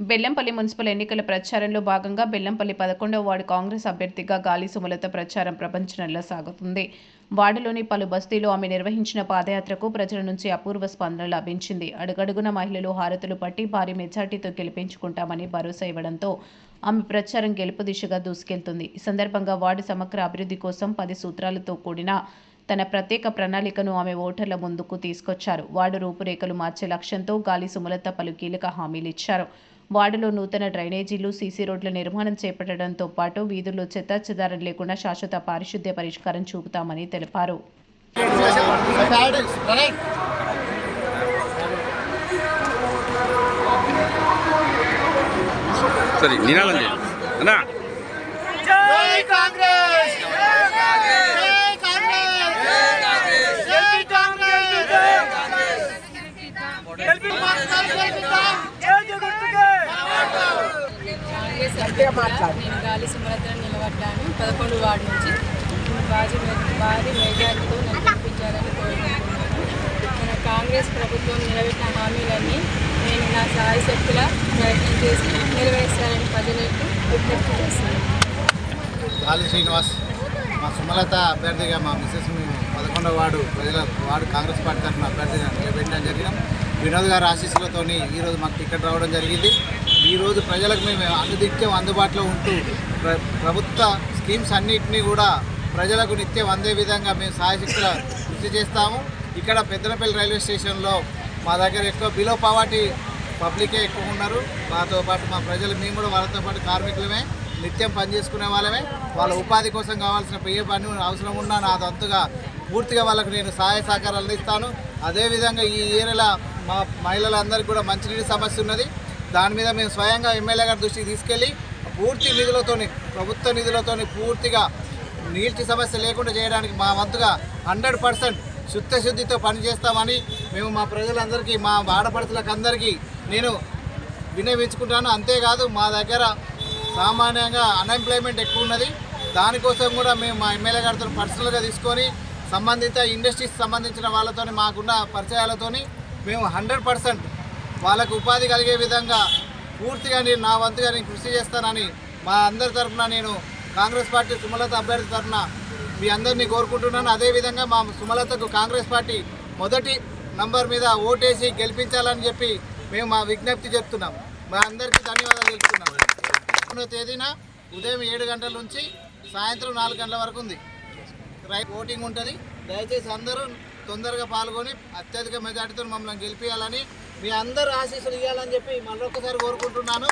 Bellampalli municipal ఎన్నికల ప్రచారంలో భాగంగా బెల్లంపల్లి పదకొండవ వార్డు కాంగ్రెస్ అభ్యర్థిగా గాలి సుమలత ప్రచారం ప్రపంచంలో సాగుతుంది. వార్డులోని పలు బస్తీలు ఆమె నిర్వహించిన పాదయాత్రకు ప్రజల నుంచి అపూర్వ స్పందన లభించింది. అడుగడుగున మహిళలు హారతులు పట్టి భారీ మెజార్టీతో గెలిపించుకుంటామని భరోసా ఇవ్వడంతో ఆమె ప్రచారం గెలుపు దిశగా దూసుకెళ్తుంది. ఈ సందర్భంగా వార్డు సమగ్ర అభివృద్ధి కోసం పది సూత్రాలతో కూడిన తన ప్రత్యేక ప్రణాళికను ఆమె ఓటర్ల ముందుకు తీసుకొచ్చారు. వార్డు రూపురేఖలు మార్చే లక్ష్యంతో గాలి సుమలత పలు కీలక హామీలు ఇచ్చారు. వార్డులో నూతన డ్రైనేజీలు సీసీ రోడ్ల నిర్మాణం చేపట్టడంతో పాటు వీధుల్లో చెత్త చెదారం లేకుండా శాశ్వత పారిశుద్ధ్య పరిష్కారం చూపుతామని తెలిపారు సరే నినాదం చేయండి అన్నా జై కాంగ్రెస్ జై కాంగ్రెస్ జై కాంగ్రెస్ జై కాంగ్రెస్ జై కాంగ్రెస్ గెలిపి మాట్లాడు గెలిపిద్దాం జై జగుర్తుకే కాంగ్రెస్ అభ్యర్థిగా నేను గాలి సుమలతను నిలబడ్డాను. పదకొండు వార్డు నుంచి భారీ భారీ మెజార్టీతో నన్ను గెలిపించాలని కోరుకుంటున్నాను. మన కాంగ్రెస్ ప్రభుత్వం నిలబెట్టిన హామీలన్నీ నేను నా సాయి శక్తుల ప్రయత్నం చేసి నెరవేర్చాలని ప్రజలకు విజ్ఞప్తి చేస్తున్నాను. గాలి శ్రీనివాస్ మా సుమలత అభ్యర్థిగా మా మిస్సెస్ మేము పదకొండవ వార్డు ప్రజల వార్డు కాంగ్రెస్ పార్టీ తరఫున అభ్యర్థిగా నిలబెట్టడం జరిగినాం. వినోద్ గారి ఆశీస్సులతోని ఈరోజు మాకు టికెట్ రావడం జరిగింది. ఈరోజు ప్రజలకు మేము అందుదిత్యం అందుబాటులో ఉంటూ ప్రభుత్వ స్కీమ్స్ అన్నింటినీ కూడా ప్రజలకు నిత్యం అందే విధంగా మేము సాయశక్తుల కృషి చేస్తాము. ఇక్కడ పెద్దనపల్లి రైల్వే స్టేషన్లో మా దగ్గర ఎక్కువ బిలో పావర్టీ పబ్లికే ఎక్కువ ఉన్నారు. మాతో పాటు మా ప్రజలు మేము కూడా వాళ్ళతో పాటు కార్మికులమే. నిత్యం పనిచేసుకునే వాళ్ళమే. వాళ్ళ ఉపాధి కోసం కావాల్సిన ఏ పని అవసరం ఉన్నా నా దంతుగా పూర్తిగా వాళ్ళకు నేను సహాయ సహకారాలు అందిస్తాను. అదేవిధంగా ఈ ఏరియాలో మా మహిళలందరికీ కూడా మంచినీటి సమస్య ఉన్నది. దాని మీద మేము స్వయంగా ఎమ్మెల్యే గారి దృష్టికి తీసుకెళ్ళి పూర్తి నిధులతోని ప్రభుత్వ నిధులతోని పూర్తిగా నీటి సమస్య లేకుండా చేయడానికి మా వంతుగా హండ్రెడ్ పర్సెంట్ శుద్ధశుద్ధితో పనిచేస్తామని మేము మా ప్రజలందరికీ మా ఆడపడుతులకు అందరికీ నేను వినియోగించుకుంటాను అంతేకాదు మా దగ్గర సామాన్యంగా అన్ఎంప్లాయ్మెంట్ ఎక్కువ ఉన్నది. దానికోసం కూడా మేము మా ఎమ్మెల్యే గారితో పర్సనల్గా తీసుకొని సంబంధిత ఇండస్ట్రీస్ సంబంధించిన వాళ్ళతో మాకున్న పరిచయాలతోని మేము హండ్రెడ్ పర్సెంట్ వాళ్ళకు ఉపాధి కలిగే విధంగా పూర్తిగా నేను నా వంతుగా నేను కృషి చేస్తానని మా అందరి తరఫున నేను కాంగ్రెస్ పార్టీ సుమలత అభ్యర్థి తరఫున మీ అందరినీ కోరుకుంటున్నాను. అదేవిధంగా మా సుమలతకు కాంగ్రెస్ పార్టీ మొదటి నంబర్ మీద ఓటేసి గెలిపించాలని చెప్పి మేము మా విజ్ఞప్తి చెప్తున్నాం. మా అందరికీ ధన్యవాదాలు తెలుపుతున్నాం. తేదీన ఉదయం ఏడు గంటల నుంచి సాయంత్రం నాలుగు గంటల వరకు ఉంది. రైట్ ఓటింగ్ ఉంటుంది. దయచేసి అందరూ తొందరగా పాల్గొని అత్యధిక మెజార్టీతో మమ్మల్ని గెలిపించాలని మీ అందరూ ఆశీస్సులు ఇవ్వాలని చెప్పి మరొకసారి కోరుకుంటున్నాను.